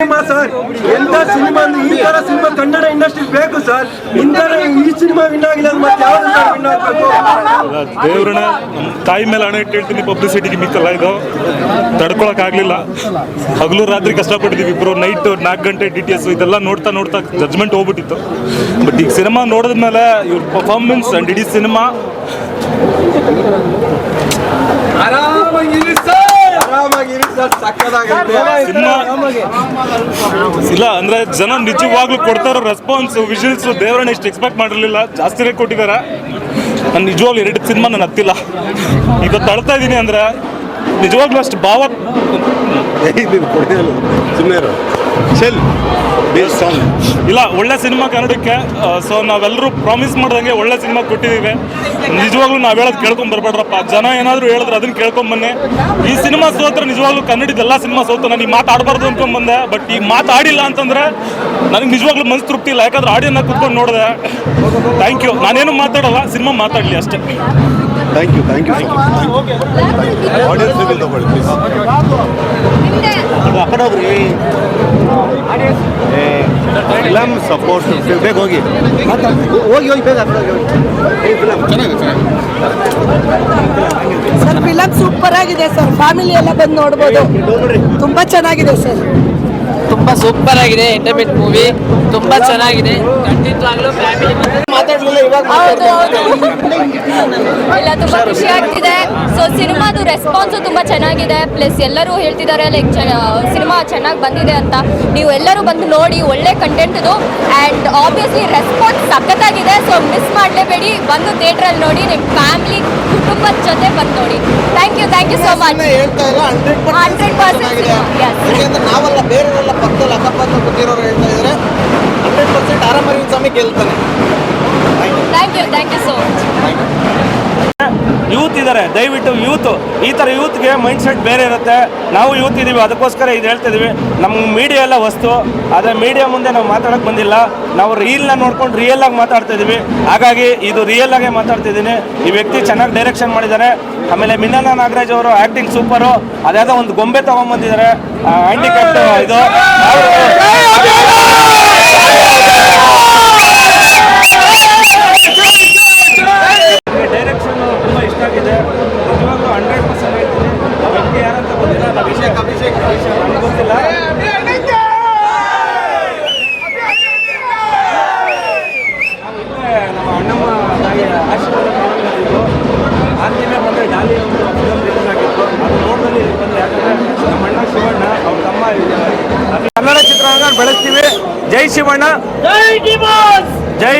Cinema sir, ಎಂತ cinema ಅಂದ್ರೆ ಈ ತರ ಸಿನಿಮಾ ಕನ್ನಡ ಇಂಡಸ್ಟ್ರಿ ಬೇಕು ಸರ್. ಇಂತರ ಈ ಸಿನಿಮಾ ವಿನ್ ಆಗಿಲ್ಲ ಮತ್ತೆ ಯಾವ್ದು ತಾಯಿ ಮೇಲೆ ಹಣ ಇಟ್ಟು ಹೇಳ್ತೀನಿ ಪಬ್ಲಿಸಿಟಿಗೆ ಮಿಕ್ಕಲ್ಲ ಇದು. ತಡ್ಕೊಳಕ್ ಆಗ್ಲಿಲ್ಲ. ಹಗಲು ರಾತ್ರಿ ಕಷ್ಟಪಟ್ಟಿದ್ದೀವಿ ಇಬ್ರು. ನೈಟ್ ನಾಲ್ಕು ಗಂಟೆ ಡಿ ಟಿ ಎಸ್ ಇದೆಲ್ಲ ನೋಡ್ತಾ ನೋಡ್ತಾ ಜಜ್ಮೆಂಟ್ ಹೋಗ್ಬಿಟ್ಟಿತ್ತು. ಬಟ್ ಈಗ ಸಿನಿಮಾ ನೋಡಿದ್ಮೇಲೆ ಇವ್ರ ಪರ್ಫಾರ್ಮೆನ್ಸ್ ಅಂಡ್ ಇಡೀ ಸಿನಿಮಾ ಆರಾಮಾಗಿರಿ ಸರ್ ಆರಾಮಾಗಿರಿ ಸರ್ ಸಕ್ಕದಾಗೈತೆ ಸಿನಿಮಾ ಇಲ್ಲ ಅಂದ್ರೆ ಜನ ನಿಜವಾಗ್ಲೂ ಕೊಡ್ತಾರೋ ರೆಸ್ಪಾನ್ಸ್ ವಿಷಲ್ಸ್ ದೇವರನ್ನ ಇಷ್ಟು ಎಕ್ಸ್ಪೆಕ್ಟ್ ಮಾಡಿರಲಿಲ್ಲ. ಜಾಸ್ತಿನೇ ಕೊಟ್ಟಿದ್ದಾರೆ. ನಾನು ನಿಜವಾಗ್ಲೂ ಎರಡು ಸಿನಿಮಾ ನಾನು ಹತ್ತಿಲ್ಲ. ಈಗ ತಳ್ತಾ ಇದ್ದೀನಿ ಅಂದ್ರೆ ನಿಜವಾಗ್ಲೂ ಅಷ್ಟು ಭಾವ ಸುಮ್ಮನೆ ಇಲ್ಲ, ಒಳ್ಳೆ ಸಿನಿಮಾ ಕನ್ನಡಕ್ಕೆ ಸೊ ನಾವೆಲ್ಲರೂ ಪ್ರಾಮಿಸ್ ಮಾಡ್ದಂಗೆ ಒಳ್ಳೆ ಸಿನಿಮಾ ಕೊಟ್ಟಿದ್ದೀವಿ ನಿಜವಾಗ್ಲೂ ನಾವು ಹೇಳೋದು ಕೇಳ್ಕೊಂಡ್ ಬರ್ಬೇಡ್ರಪ್ಪ. ಜನ ಏನಾದರೂ ಹೇಳಿದ್ರೆ ಅದನ್ನ ಕೇಳ್ಕೊಂಡ್ ಬನ್ನಿ. ಈ ಸಿನಿಮಾ ಸೋತ್ರ ನಿಜವಾಗ್ಲೂ ಕನ್ನಡದ ಎಲ್ಲ ಸಿನಿಮಾ ಸೋತು ನಾನು ಈ ಮಾತಾಡಬಾರ್ದು ಅನ್ಕೊಂಡ್ ಬಂದೆ ಬಟ್ ಈ ಮಾತಾಡಿಲ್ಲ ಅಂತಂದ್ರೆ ನನಗೆ ನಿಜವಾಗ್ಲೂ ಮನ್ಸು ತೃಪ್ತಿ ಇಲ್ಲ. ಯಾಕಂದ್ರೆ ಆಡಿಯೋನ ಕುತ್ಕೊಂಡು ನೋಡಿದೆ. ಥ್ಯಾಂಕ್ ಯು ನಾನೇನು ಮಾತಾಡಲ್ಲ ಸಿನಿಮಾ ಮಾತಾಡಲಿ ಅಷ್ಟೇ. Thank you thank you audience ತಗೊಳ್ಳಿ ಪ್ಲೀಸ್ ಅದು ಆ ಕಡೆ ಹೋಗ್ರಿ ಫಿಲಮ್ ಸಪೋರ್ಟ್ ಬೇಗ ಹೋಗಿ. ಹೋಗಿ ಹೋಗಿ ಬೇಗ ಸರ್ ಫಿಲಮ್ ಸೂಪರ್ ಆಗಿದೆ ಸರ್. ಫ್ಯಾಮಿಲಿ ಎಲ್ಲ ಬಂದು ನೋಡ್ಬೋದು. ತುಂಬಾ ಚೆನ್ನಾಗಿದೆ ಸರ್. ತುಂಬಾ ಸೂಪರ್ ಆಗಿದೆ ಎಂಟರ್ಟೈನ್ಮೆಂಟ್ ಮೂವಿ ತುಂಬಾ ಚೆನ್ನಾಗಿದೆ. ಖಂಡಿತವಾಗ್ಲೂ ಫ್ಯಾಮಿಲಿ ಇಲ್ಲ ತುಂಬಾ ಖುಷಿ ಆಗ್ತಿದೆ. ಸೊ ಸಿನಿಮಾದು ರೆಸ್ಪಾನ್ಸು ತುಂಬಾ ಚೆನ್ನಾಗಿದೆ. ಪ್ಲಸ್ ಎಲ್ಲರೂ ಹೇಳ್ತಿದ್ದಾರೆ ಲೈಕ್ ಸಿನಿಮಾ ಚೆನ್ನಾಗಿ ಬಂದಿದೆ ಅಂತ. ನೀವು ಎಲ್ಲರೂ ಬಂದು ನೋಡಿ ಒಳ್ಳೆ ಕಂಟೆಂಟ್ ಇದು. ಆ್ಯಂಡ್ ಆಬ್ವಿಯಸ್ಲಿ ರೆಸ್ಪಾನ್ಸ್ ಸಖತ್ತಾಗಿದೆ. ಸೊ ಮಿಸ್ ಮಾಡಲೇಬೇಡಿ. ಬಂದು ಥಿಯೇಟ್ರಲ್ಲಿ ನೋಡಿ ನಿಮ್ಮ ಫ್ಯಾಮಿಲಿ ಕುಟುಂಬದ ಜೊತೆ ಬಂದು ನೋಡಿ. Thank you thank you so much hundred percent ನಾವಲ್ಲ ಬೇರೆಯವರೆಲ್ಲ ಪಕ್ಕದಲ್ಲಿ ಅಕ್ಕಪಕ್ಕ ಕೂತಿರೋರು ಹೇಳ್ತಾ ಇದ್ದಾರೆ ಹಂಡ್ರೆಡ್ ಪರ್ಸೆಂಟ್ ಆರಾಮಾಗಿ ಸ್ವಾಮಿ ಗೆಲ್ತಾನೆ. ಯೂತ್ ಇದ್ದಾರೆ ದಯವಿಟ್ಟು ಯೂತ್ ಈ ಥರ ಯೂತ್ಗೆ ಮೈಂಡ್ ಸೆಟ್ ಬೇರೆ ಇರುತ್ತೆ. ನಾವು ಯೂತ್ ಇದ್ದೀವಿ ಅದಕ್ಕೋಸ್ಕರ ಇದು ಹೇಳ್ತಿದ್ದೀವಿ ನಮ್ಮ ಮೀಡಿಯಾ ಎಲ್ಲ ವಸ್ತು, ಆದರೆ ಮೀಡಿಯಾ ಮುಂದೆ ನಾವು ಮಾತಾಡೋಕ್ಕೆ ಬಂದಿಲ್ಲ. ನಾವು ರೀಲ್ನ ನೋಡ್ಕೊಂಡು ರಿಯಲ್ ಆಗಿ ಮಾತಾಡ್ತಾ ಇದ್ದೀವಿ ಹಾಗಾಗಿ ಇದು ರಿಯಲ್ ಆಗೇ ಮಾತಾಡ್ತಿದ್ದೀನಿ ಈ ವ್ಯಕ್ತಿ ಚೆನ್ನಾಗಿ ಡೈರೆಕ್ಷನ್ ಮಾಡಿದ್ದಾರೆ ಆಮೇಲೆ ಮಿನ್ನಲ ನಾಗರಾಜ್ ಅವರು ಆ್ಯಕ್ಟಿಂಗ್ ಸೂಪರು ಅದ್ಯಾವುದೋ ಒಂದು ಗೊಂಬೆ ತಗೊಂಬಂದಿದ್ದಾರೆ ಹ್ಯಾಂಡಿಕ್ಯಾಪ್ಟ್ ಇದು ಡೈರೆಕ್ಷನ್ ತುಂಬ ಇಷ್ಟ ಆಗಿದೆ ನಿಜವಾಗ್ಲೂ ಹಂಡ್ರೆಡ್ ಪರ್ಸೆಂಟ್ ಹೇಳ್ತೀನಿ ಆ ವ್ಯಕ್ತಿ ಯಾರಂತ ಗೊತ್ತಿಲ್ಲ ನಾವು ಅಭಿಷೇಕ್ ಅಭಿಷೇಕ್ ಅಭಿಷೇಕ್ ನನಗೆ ಗೊತ್ತಿಲ್ಲ ನಾವು ಇಲ್ಲೇ ನಮ್ಮ ಅಣ್ಣಮ್ಮ ತಾಯಿ ಆಶೀರ್ವಾದ ತಗೊಂಡಿದ್ದು ಆದ್ಮೇಲೆ ಬಂದರೆ ಡಾಲಿ ಒಂದು ಫಿಲಮ್ ರಿಲೀಸ್ ಆಗಿತ್ತು ಅದು ನೋಡ್ದಲ್ಲಿ ಬಂದರೆ ಯಾಕಂದರೆ ನಮ್ಮ ಅಣ್ಣ ಶಿವಣ್ಣ ಅವ್ರ ತಮ್ಮ ಇದ್ದಾರೆ. ಕನ್ನಡ ಚಿತ್ರರಂಗ ಬೆಳೆಸ್ತೀವಿ. ಜೈ ಶಿವಣ್ಣ. ಜೈ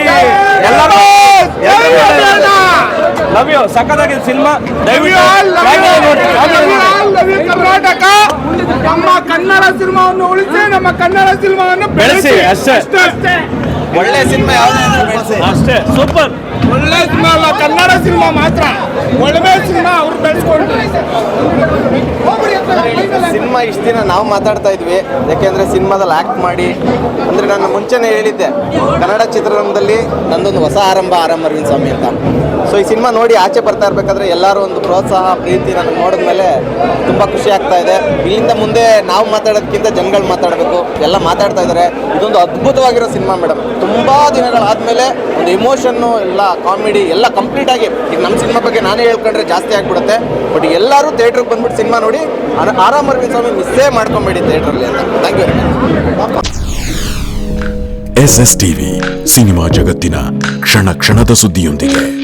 ಎಲ್ಲರೂ. Love you. ಸಕ್ಕತ್ತಾಗಿದೆ ಸಿನಿಮಾ. ದಯವಿಟ್ಟು. ಕರ್ನಾಟಕ. ನಮ್ಮ ಕನ್ನಡ ಸಿನಿಮಾವನ್ನು ಉಳಿಸಿ ನಮ್ಮ ಕನ್ನಡ ಸಿನಿಮಾವನ್ನು ಬೆಳೆಸಿ ಅಷ್ಟೇ. ಅಷ್ಟೇ ಒಳ್ಳೆ ಸಿನಿಮಾ ಯಾವ್ದು ಅಷ್ಟೇ. ಸೂಪರ್. ಒಳ್ಳೆ ಸಿನಿಮಾ ಅಲ್ಲ ಕನ್ನಡ ಸಿನಿಮಾ ಮಾತ್ರ. ಒಳ್ಳೆ ಸಿನಿಮಾ ಅವ್ರು ಬೆಳೆಸ್ಕೊಂಡು ಸಿನಿಮಾ ಇಷ್ಟು ದಿನ ನಾವು ಮಾತಾಡ್ತಾ ಇದ್ವಿ. ಯಾಕೆಂದರೆ ಸಿನಿಮಾದಲ್ಲಿ ಆ್ಯಕ್ಟ್ ಮಾಡಿ. ಅಂದರೆ ನಾನು ಮುಂಚೆನೇ ಹೇಳಿದ್ದೆ, ಕನ್ನಡ ಚಿತ್ರರಂಗದಲ್ಲಿ ನಂದೊಂದು ಹೊಸ ಆರಂಭ ಆರಂಭ ಅರವಿಂದ್ ಸ್ವಾಮಿ ಅಂತ. ಸೊ ಈ ಸಿನಿಮಾ ನೋಡಿ ಆಚೆ ಬರ್ತಾ ಇರಬೇಕಾದ್ರೆ ಎಲ್ಲರೂ ಒಂದು ಪ್ರೋತ್ಸಾಹ, ಪ್ರೀತಿ ನನಗೆ ನೋಡಿದ್ಮೇಲೆ ತುಂಬ ಖುಷಿ ಆಗ್ತಾ ಇದೆ. ಇಲ್ಲಿಂದ ಮುಂದೆ ನಾವು ಮಾತಾಡೋದಕ್ಕಿಂತ ಜನಗಳು ಮಾತಾಡಬೇಕು, ಎಲ್ಲ ಮಾತಾಡ್ತಾ ಇದ್ದಾರೆ ಇದೊಂದು ಅದ್ಭುತವಾಗಿರೋ ಸಿನಿಮಾ ಮೇಡಮ್. ತುಂಬ ದಿನಗಳಾದಮೇಲೆ ಒಂದು ಎಮೋಷನ್ನು ಎಲ್ಲ ಕಾಮಿಡಿ ಎಲ್ಲ ಕಂಪ್ಲೀಟ್ ಆಗಿ ಈಗ ನಮ್ಮ ಸಿನಿಮಾ ಬಗ್ಗೆ ನಾನೇ ಹೇಳ್ಕೊಂಡ್ರೆ ಜಾಸ್ತಿ ಆಗಿಬಿಡುತ್ತೆ. ಬಟ್ ಎಲ್ಲರೂ ಥಿಯೇಟ್ರಿಗೆ ಬಂದ್ಬಿಟ್ಟು ಸಿನಿಮಾ ನೋಡಿ ಆರಾಮ್ ಅರವಿಂದ್ ಸ್ವಾಮಿ ಮಿಸ್ಸೇ ಮಾಡ್ಕೊಂಬೇಡಿ ಥಿಯೇಟ್ರಲ್ಲಿ ಅಂತ. Thank you S S TV, cinema ಜಗತ್ತಿನ ಕ್ಷಣ ಕ್ಷಣದ ಸುದ್ದಿಯೊಂದಿಗೆ.